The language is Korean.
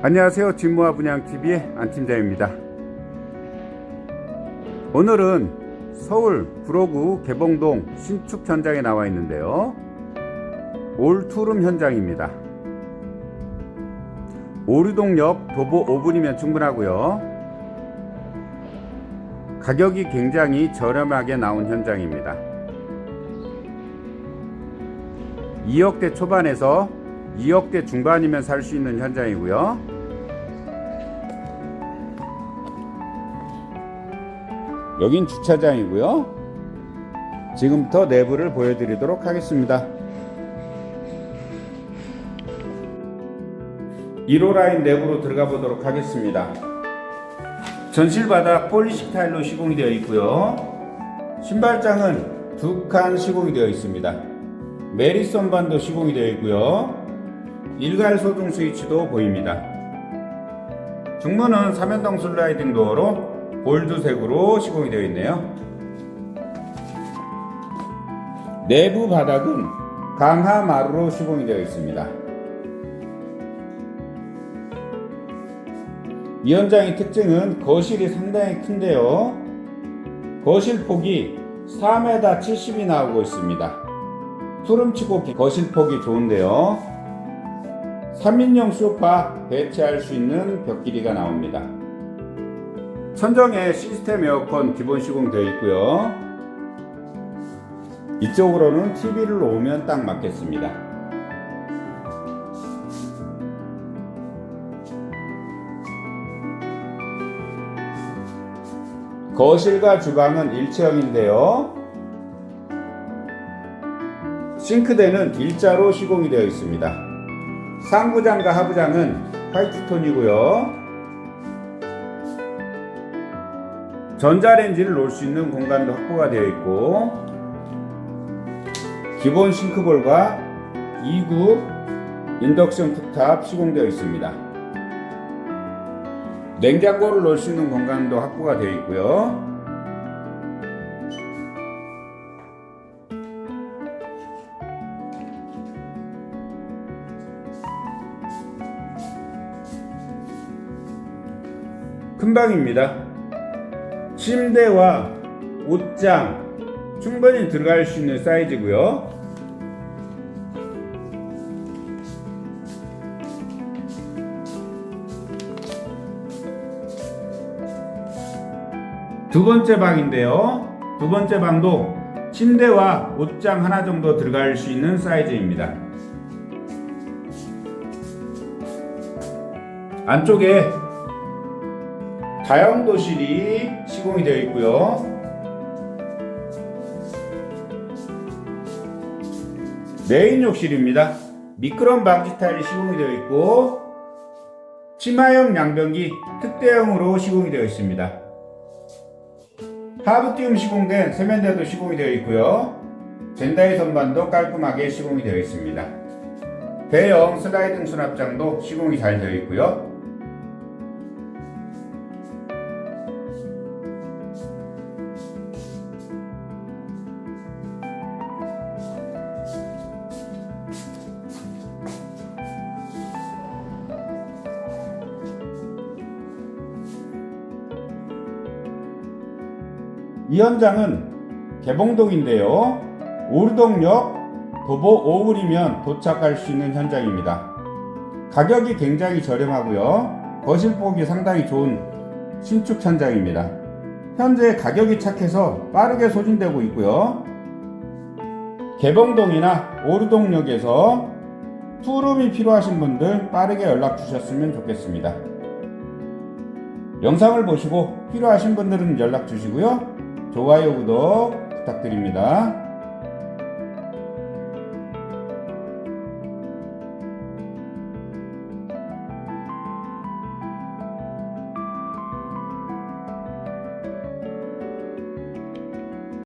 안녕하세요. 진모아 분양TV의 안팀장입니다. 오늘은 서울 구로구 개봉동 신축 현장에 나와 있는데요. 올투룸 현장입니다. 오류동역 도보 5분이면 충분하고요. 가격이 굉장히 저렴하게 나온 현장입니다. 2억대 초반에서 2억대 중반이면 살 수 있는 현장이고요. 여긴 주차장이고요. 지금부터 내부를 보여드리도록 하겠습니다. 1호 라인 내부로 들어가 보도록 하겠습니다. 전실 바닥 폴리식 타일로 시공이 되어 있고요. 신발장은 두 칸 시공이 되어 있습니다. 메리선 반도 시공이 되어 있고요. 일괄 소등 스위치도 보입니다. 중문은 삼연동 슬라이딩 도어로 골드색으로 시공이 되어 있네요. 내부 바닥은 강화 마루로 시공이 되어 있습니다. 이 현장의 특징은 거실이 상당히 큰데요. 거실 폭이 4m 70이 나오고 있습니다. 투룸치고 거실 폭이 좋은데요. 3인용 소파 배치할 수 있는 벽 길이가 나옵니다. 천정에 시스템 에어컨 기본 시공되어 있고요. 이쪽으로는 TV를 놓으면 딱 맞겠습니다. 거실과 주방은 일체형인데요. 싱크대는 일자로 시공이 되어 있습니다. 상부장과 하부장은 화이트톤이고요. 전자레인지를 놓을 수 있는 공간도 확보가 되어 있고 기본 싱크볼과 2구 인덕션 쿡탑 시공되어 있습니다. 냉장고를 넣을 수 있는 공간도 확보가 되어 있고요. 큰 방입니다. 침대와 옷장 충분히 들어갈 수 있는 사이즈고요. 두 번째 방인데요. 두 번째 방도 침대와 옷장 하나 정도 들어갈 수 있는 사이즈입니다. 안쪽에 다용도실이 시공이 되어 있고요. 메인 욕실입니다. 미끄럼 방지 타일이 시공이 되어 있고 치마형 양변기 특대형으로 시공이 되어 있습니다. 하부 띄움 시공된 세면대도 시공이 되어 있고요. 젠다이 선반도 깔끔하게 시공이 되어 있습니다. 대형 슬라이딩 수납장도 시공이 잘 되어 있고요. 이 현장은 개봉동인데요. 오르동역 도보 5분이면 도착할 수 있는 현장입니다. 가격이 굉장히 저렴하고요. 거실폭이 상당히 좋은 신축 현장입니다. 현재 가격이 착해서 빠르게 소진되고 있고요. 개봉동이나 오르동역에서 투룸이 필요하신 분들 빠르게 연락 주셨으면 좋겠습니다. 영상을 보시고 필요하신 분들은 연락 주시고요. 좋아요, 구독 부탁드립니다.